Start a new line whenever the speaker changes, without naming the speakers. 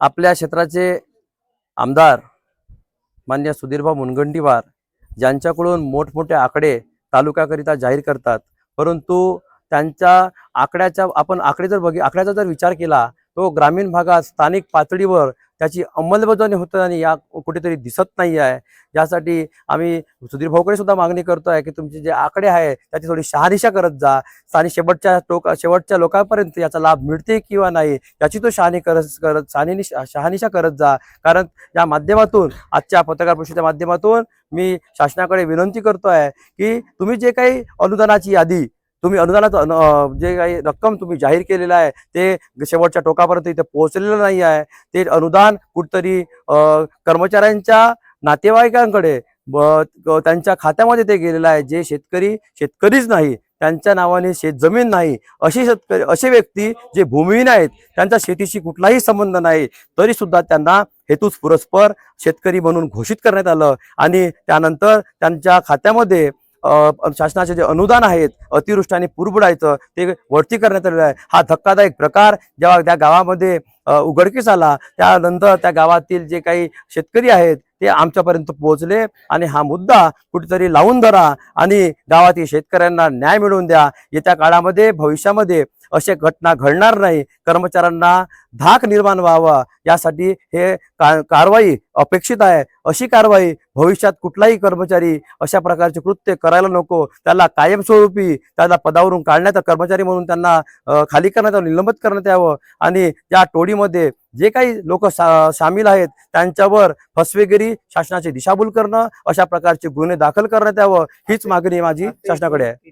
आपल्या क्षेत्राचे आमदार मान्य सुधीरभाऊ मुनगंटीवार ज्यांच्याकडून मोठमोठे आकडे तालुक्याकरिता जाहीर करतात. परंतु त्यांच्या आकड्याच्या आपण आकडे जर बघि आकड्याचा जर विचार केला तो ग्रामीण भागात स्थानिक पातळीवर त्याची अंमलबजावणी होताना या कुठेतरी दिसत नाही आहे. यासाठी आम्ही सुधीर भाऊकडे सुद्धा मागणी आहे की तुमचे जे आकडे आहे त्याची थोडी शहानिशा करत जा. आणि शेवटच्या लोक शेवटच्या लोकांपर्यंत याचा लाभ मिळते किंवा नाही याची तो शहाणी करत करत शहानी शहानिशा करत जा. कारण या माध्यमातून आजच्या पत्रकार परिषदेच्या माध्यमातून मी शासनाकडे विनंती करतो आहे की तुम्ही जे काही अनुदानाची यादी तुम्ही अनुदानाचं जे काही रक्कम तुम्ही जाहीर केलेलं आहे ते शेवटच्या टोकापर्यंत इथे पोहोचलेलं नाही आहे. ते अनुदान कुठतरी कर्मचाऱ्यांच्या नातेवाईकांकडे ब- त्यांच्या खात्यामध्ये ते गेलेलं आहे. जे शेतकरी शेतकरीच नाही त्यांच्या नावाने शेतजमीन नाही असे शेतकरी असे व्यक्ती जे भूमिहीन आहेत त्यांचा शेतीशी कुठलाही संबंध नाही तरी सुद्धा त्यांना हेतूच पुरस्पर शेतकरी म्हणून घोषित करण्यात आलं. आणि त्यानंतर त्यांच्या खात्यामध्ये शासनाचे जे अनुदान आहेत अतिवृष्टीने पुरबुडायचं ते वरती करण्यात आलेलं आहे. हा धक्कादायक प्रकार जेव्हा त्या गावामध्ये उघडकीस आला त्यानंतर त्या गावातील जे काही शेतकरी आहेत ते आमच्यापर्यंत पोहोचले. आणि हा मुद्दा कुठेतरी लावून धरा आणि गावातील शेतकऱ्यांना न्याय मिळवून द्या. येत्या काळामध्ये भविष्यामध्ये अशा घटना घडणार नाही. कर्मचाऱ्यांना धाक निर्माण व्हावा. यासाठी हे का- कारवाई अपेक्षित आहे. अशी कारवाई भविष्यात कुठलाही कर्मचारी अशा प्रकारचे कृत्य करायला नको. त्याला कायमस्वरूपी त्याला पदावरून काढण्यात कर्मचारी म्हणून त्यांना खाली करण्यात निलंबित करण्यात यावं. आणि या टोळीमध्ये जे काही लोक सामील आहेत त्यांच्यावर फसवेगिरी शासनाची दिशाभूल करणं अशा प्रकारचे गुन्हे दाखल करण्यात यावं. हीच मागणी माझी शासनाकडे आहे.